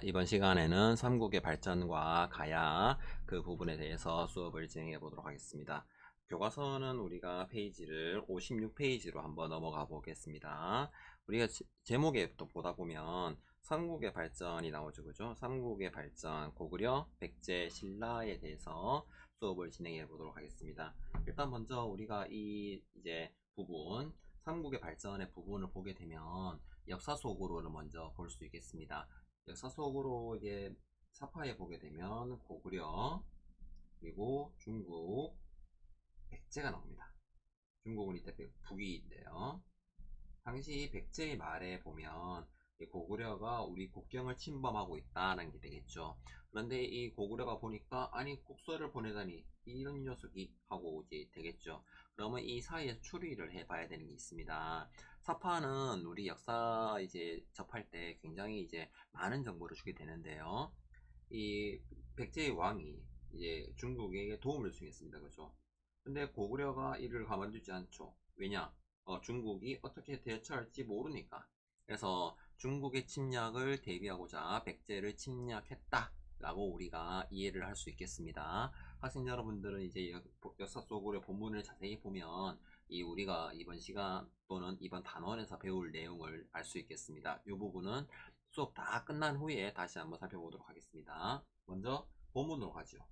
이번 시간에는 삼국의 발전과 가야 그 부분에 대해서 수업을 진행해 보도록 하겠습니다. 교과서는 우리가 페이지를 56페이지로 한번 넘어가 보겠습니다. 우리가 지- 제목에부터 보다 보면 삼국의 발전이 나오죠. 그죠? 삼국의 발전, 고구려, 백제, 신라에 대해서 수업을 진행해 보도록 하겠습니다. 일단 먼저 우리가 이 이제 부분, 삼국의 발전의 부분을 보게 되면 역사 속으로를 먼저 볼 수 있겠습니다. 역사 속으로 이제 사파에 보게 되면 고구려 그리고 중국 백제가 나옵니다. 중국은 이때 백- 북이인데요. 당시 백제의 말에 보면 이 고구려가 우리 국경을 침범하고 있다는 게 되겠죠. 그런데 이 고구려가 보니까 아니 국서를 보내다니 이런 녀석이 하고 이제 되겠죠. 그러면 이 사이에서 추리를 해봐야 되는 게 있습니다. 사파는 우리 역사 이제 접할 때 굉장히 이제 많은 정보를 주게 되는데요. 이 백제의 왕이 이제 중국에게 도움을 요청했습니다. 그죠? 근데 고구려가 이를 가만두지 않죠. 왜냐? 어, 중국이 어떻게 대처할지 모르니까. 그래서 중국의 침략을 대비하고자 백제를 침략했다 라고 우리가 이해를 할 수 있겠습니다. 학생 여러분들은 이제 역- 역사 속으로 본문을 자세히 보면 이 우리가 이번 시간 또는 이번 단원에서 배울 내용을 알 수 있겠습니다. 이 부분은 수업 다 끝난 후에 다시 한번 살펴보도록 하겠습니다. 먼저 본문으로 가죠.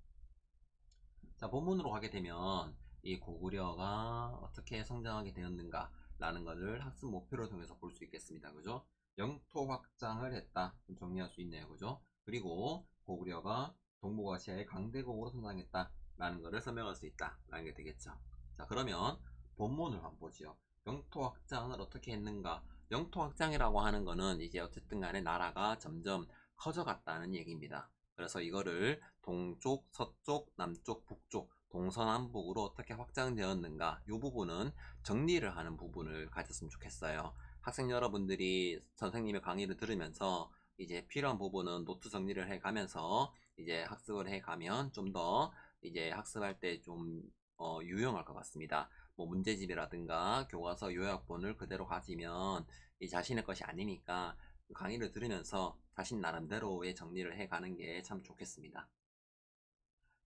자, 본문으로 가게 되면 이 고구려가 어떻게 성장하게 되었는가 라는 것을 학습 목표를 통해서 볼 수 있겠습니다. 그죠? 영토 확장을 했다. 좀 정리할 수 있네요. 그죠? 그리고 고구려가 동북아시아의 강대국으로 성장했다. 라는 것을 설명할 수 있다. 라는 게 되겠죠. 자, 그러면 본문을 한번 보죠. 영토 확장을 어떻게 했는가? 영토 확장이라고 하는 거는 이제 어쨌든 간에 나라가 점점 커져갔다는 얘기입니다. 그래서 이거를 동쪽, 서쪽, 남쪽, 북쪽, 동서남북으로 어떻게 확장되었는가 이 부분은 정리를 하는 부분을 가졌으면 좋겠어요. 학생 여러분들이 선생님의 강의를 들으면서 이제 필요한 부분은 노트 정리를 해 가면서 이제 학습을 해 가면 좀 더 이제 학습할 때좀 어, 유용할 것 같습니다. 뭐 문제집이라든가 교과서 요약본을 그대로 가지면 이 자신의 것이 아니니까 강의를 들으면서 자신 나름대로의 정리를 해 가는 게 참 좋겠습니다.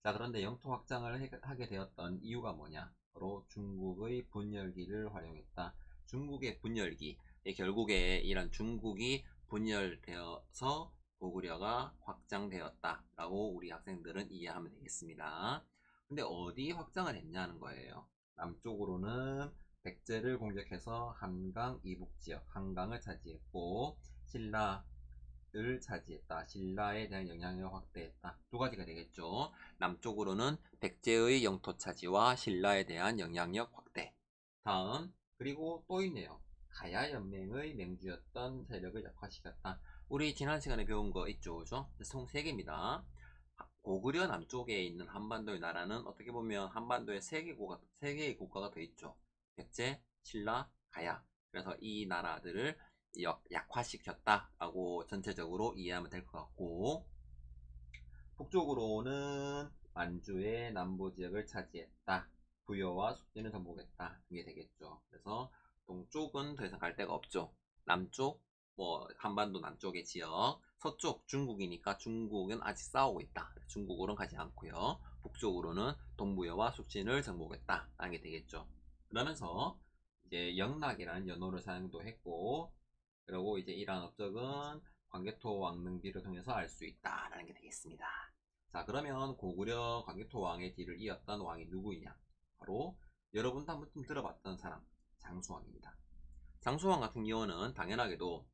자, 그런데 영토 확장을 해- 하게 되었던 이유가 뭐냐? 바로 중국의 분열기를 활용했다. 중국의 분열기. 예, 결국에 이런 중국이 분열되어서 고구려가 확장되었다 라고 우리 학생들은 이해하면 되겠습니다. 근데 어디 확장을 했냐는 거예요. 남쪽으로는 백제를 공격해서 한강 이북 지역, 한강을 차지했고 신라를 차지했다. 신라에 대한 영향을 확대했다. 두 가지가 되겠죠. 남쪽으로는 백제의 영토 차지와 신라에 대한 영향력 확대. 다음 그리고 또 있네요. 가야 연맹의 맹주였던 세력을 약화시켰다. 우리 지난 시간에 배운 거 있죠, 그죠? 총 3개입니다. 고구려 남쪽에 있는 한반도의 나라는 어떻게 보면 한반도에 세 개의 국가가 더 있죠. 백제, 신라, 가야. 그래서 이 나라들을 역- 약화시켰다라고 전체적으로 이해하면 될 것 같고, 북쪽으로는 만주의 남부 지역을 차지했다. 부여와 숙지는 정복했다. 이게 되겠죠. 그래서 동쪽은 더 이상 갈 데가 없죠. 남쪽, 뭐 한반도 남쪽의 지역, 서쪽 중국이니까 중국은 아직 싸우고 있다. 중국으로는 가지 않고요. 북쪽으로는 동부여와 숙진을 정복했다. 라는 게 되겠죠. 그러면서 이제 영락이라는 연호를 사용도 했고, 그리고 이제 이러한 업적은 광개토 왕릉비를 통해서 알 수 있다라는 게 되겠습니다. 자, 그러면 고구려 광개토 왕의 뒤를 이었던 왕이 누구이냐? 바로 여러분도 한 번쯤 들어봤던 사람, 장수왕입니다. 장수왕 같은 경우는 당연하게도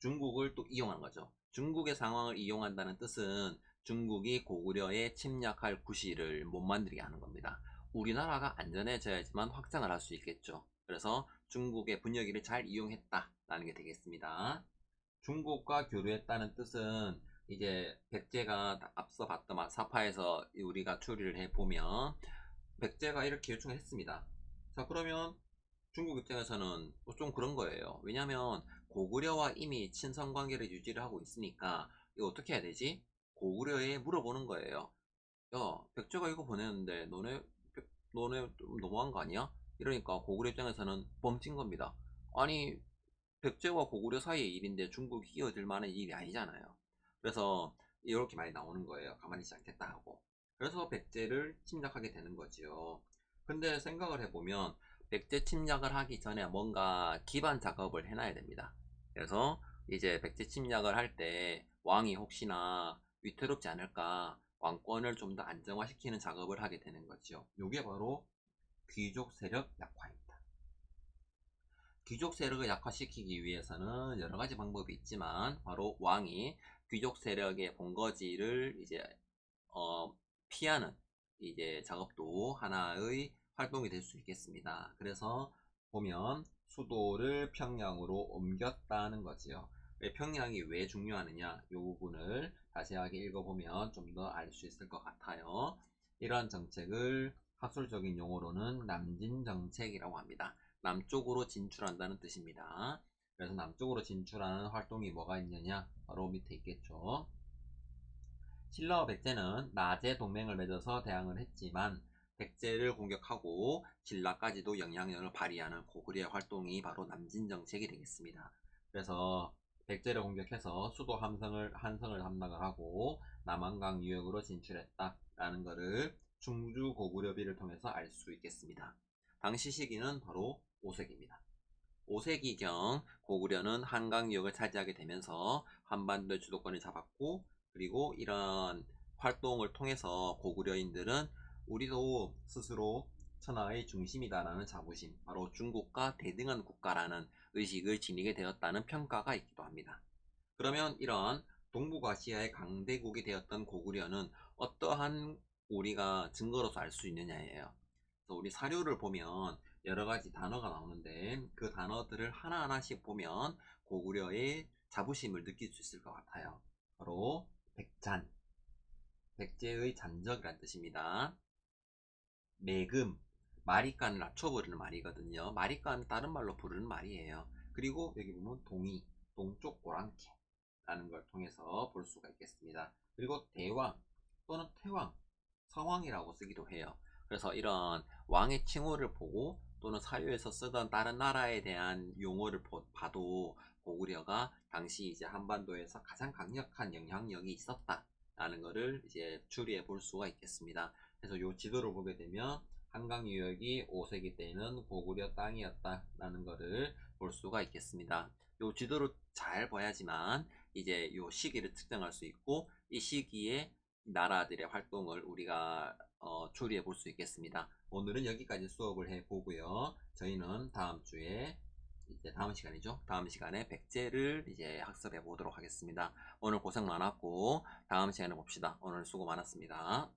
중국을 또 이용한 거죠. 중국의 상황을 이용한다는 뜻은 중국이 고구려에 침략할 구실을 못 만들게 하는 겁니다. 우리나라가 안전해져야지만 확장을 할 수 있겠죠. 그래서 중국의 분열기를 잘 이용했다라는 게 되겠습니다. 중국과 교류했다는 뜻은 이제 백제가 앞서 봤던 사파에서 우리가 추리를 해보면 백제가 이렇게 요청을 했습니다. 자 그러면 중국 입장에서는 좀 그런 거예요. 왜냐하면 고구려와 이미 친선 관계를 유지를 하고 있으니까 이거 어떻게 해야 되지? 고구려에 물어보는 거예요. 야, 백제가 이거 보냈는데 너네 백- 너네 좀 너무한 거 아니야? 이러니까 고구려 입장에서는 뻥친 겁니다. 아니 백제와 고구려 사이의 일인데 중국이 끼어들 만한 일이 아니잖아요. 그래서 이렇게 많이 나오는 거예요. 가만히 있지 않겠다 하고. 그래서 백제를 침략하게 되는 거지요. 근데 생각을 해보면 백제 침략을 하기 전에 뭔가 기반 작업을 해놔야 됩니다. 그래서 이제 백제 침략을 할 때 왕이 혹시나 위태롭지 않을까 왕권을 좀 더 안정화시키는 작업을 하게 되는 거죠. 이게 바로 귀족 세력 약화입니다. 귀족 세력을 약화시키기 위해서는 여러 가지 방법이 있지만 바로 왕이 귀족 세력의 본거지를 이제 어, 피하는 이제 작업도 하나의 활동이 될 수 있겠습니다. 그래서 보면 수도를 평양으로 옮겼다는 거지요. 왜 평양이 왜 중요하느냐 이 부분을 자세하게 읽어보면 좀 더 알 수 있을 것 같아요. 이러한 정책을 학술적인 용어로는 남진 정책이라고 합니다. 남쪽으로 진출한다는 뜻입니다. 그래서 남쪽으로 진출하는 활동이 뭐가 있느냐 바로 밑에 있겠죠. 신라와 백제는 낮에 동맹을 맺어서 대항을 했지만 백제를 공격하고 신라까지도 영향력을 발휘하는 고구려의 활동이 바로 남진 정책이 되겠습니다. 그래서 백제를 공격해서 수도 함성을 한성을 함락을 하고 남한강 유역으로 진출했다라는 것을 충주 고구려비를 통해서 알 수 있겠습니다. 당시 시기는 바로 5세기입니다. 5세기경 고구려는 한강 유역을 차지하게 되면서 한반도의 주도권을 잡았고 그리고 이런 활동을 통해서 고구려인들은 우리도 스스로 천하의 중심이다라는 자부심, 바로 중국과 대등한 국가라는 의식을 지니게 되었다는 평가가 있기도 합니다. 그러면 이런 동북아시아의 강대국이 되었던 고구려는 어떠한 우리가 증거로서 알 수 있느냐예요. 그래서 우리 사료를 보면 여러 가지 단어가 나오는데 그 단어들을 하나하나씩 보면 고구려의 자부심을 느낄 수 있을 것 같아요. 바로 백잔, 백제의 잔적이란 뜻입니다. 매금, 마리간을 낮춰 부르는 말이거든요. 마리간은 다른 말로 부르는 말이에요. 그리고 여기 보면 동이, 동쪽 고랑캐라는 걸 통해서 볼 수가 있겠습니다. 그리고 대왕 또는 태왕, 성왕이라고 쓰기도 해요. 그래서 이런 왕의 칭호를 보고 또는 사유에서 쓰던 다른 나라에 대한 용어를 봐도 고구려가 당시 이제 한반도에서 가장 강력한 영향력이 있었다라는 것을 이제 추리해 볼 수가 있겠습니다. 그래서 이 지도를 보게 되면 한강 유역이 5세기 때는 고구려 땅이었다라는 것을 볼 수가 있겠습니다. 이 지도를 잘 봐야지만 이제 이 시기를 측정할 수 있고 이 시기에 나라들의 활동을 우리가 어, 추리해 볼 수 있겠습니다. 오늘은 여기까지 수업을 해 보고요. 저희는 다음 주에 이제 다음 시간이죠. 다음 시간에 백제를 이제 학습해 보도록 하겠습니다. 오늘 고생 많았고 다음 시간에 봅시다. 오늘 수고 많았습니다.